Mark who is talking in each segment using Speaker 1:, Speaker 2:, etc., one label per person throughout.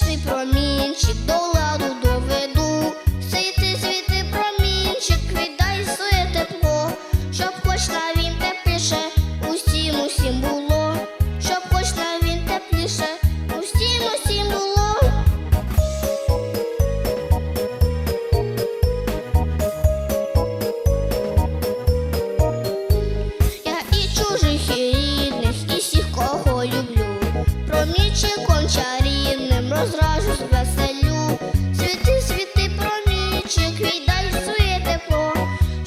Speaker 1: Я промінчик до ладу доведу. Світи, світи, промінчик, віддай своє тепло, щоб хоч на тепліше, усім, усім було, щоб хоч на він тепліше, усім, було. Я і чужих, і рідних, і всіх, кого люблю. Промічиком чарівним розражусь веселю. Світи, світи, промінчик, віддай своє тепло,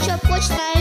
Speaker 1: щоб він